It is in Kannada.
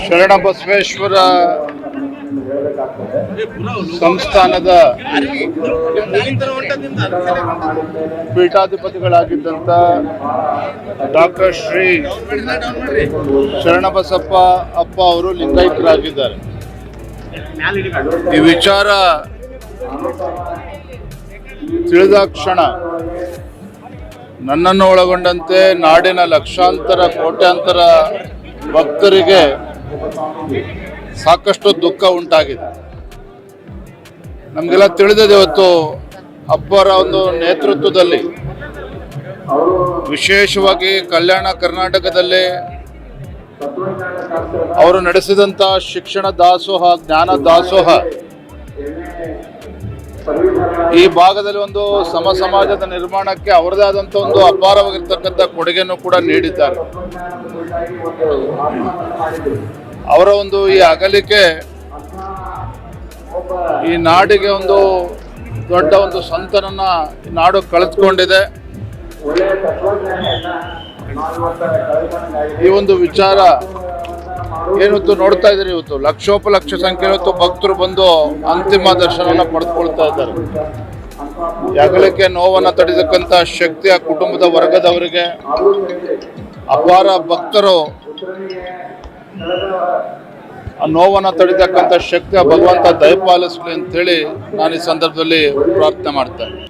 ಶರಣಬಸವೇಶ್ವರ ಸಂಸ್ಥಾನದ ಪೀಠಾಧಿಪತಿಗಳಾಗಿದ್ದಂಥ ಡಾಕ್ಟರ್ ಶ್ರೀ ಶರಣಬಸಪ್ಪ ಅಪ್ಪ ಅವರು ಲಿಂಗೈಕ್ಯರಾಗಿದ್ದಾರೆ ಈ ವಿಚಾರ ತಿಳಿದ ಕ್ಷಣ ನನ್ನನ್ನು ಒಳಗೊಂಡಂತೆ ನಾಡಿನ ಲಕ್ಷಾಂತರ ಕೋಟ್ಯಾಂತರ ಭಕ್ತರಿಗೆ ಸಾಕಷ್ಟು ದುಃಖ ಉಂಟಾಗಿದೆ. ನಮಗೆಲ್ಲ ತಿಳಿದಿದೆ ಇವತ್ತು ಅಪ್ಪರ ಒಂದು ನೇತೃತ್ವದಲ್ಲಿ ವಿಶೇಷವಾಗಿ ಕಲ್ಯಾಣ ಕರ್ನಾಟಕದಲ್ಲಿ ಅವರು ನಡೆಸಿದಂಥ ಶಿಕ್ಷಣ ದಾಸೋಹ, ಜ್ಞಾನ ದಾಸೋಹ ಈ ಭಾಗದಲ್ಲಿ ಒಂದು ಸಮ ಸಮಾಜದ ನಿರ್ಮಾಣಕ್ಕೆ ಅವರದೇ ಆದಂಥ ಒಂದು ಅಪಾರವಾಗಿರ್ತಕ್ಕಂಥ ಕೊಡುಗೆಯನ್ನು ಕೂಡ ನೀಡಿದ್ದಾರೆ. ಅವರ ಒಂದು ಈ ಅಗಲಿಕೆ ಈ ನಾಡಿಗೆ ಒಂದು ದೊಡ್ಡ ಒಂದು ಸಂತನನ್ನ ನಾಡು ಕಳೆದುಕೊಂಡಿದೆ. ಈ ಒಂದು ವಿಚಾರ ಏನಿವತ್ತು ನೋಡ್ತಾ ಇದ್ದಾರೆ ಇವತ್ತು? ಲಕ್ಷೋಪಲಕ್ಷ ಸಂಖ್ಯೆ ಇವತ್ತು ಭಕ್ತರು ಬಂದು ಅಂತಿಮ ದರ್ಶನವನ್ನು ಪಡೆದುಕೊಳ್ತಾ ಇದ್ದಾರೆ. ಹೆಗಲಿಕೆ ನೋವನ್ನು ತಡೆದಕ್ಕಂಥ ಶಕ್ತಿ ಆ ಕುಟುಂಬದ ವರ್ಗದವರಿಗೆ, ಅಪಾರ ಭಕ್ತರು ಆ ನೋವನ್ನು ತಡಿತಕ್ಕಂಥ ಶಕ್ತಿ ಆ ಭಗವಂತ ದಯಪಾಲಿಸಲಿ ಅಂತೇಳಿ ನಾನು ಈ ಸಂದರ್ಭದಲ್ಲಿ ಪ್ರಾರ್ಥನೆ ಮಾಡ್ತೇನೆ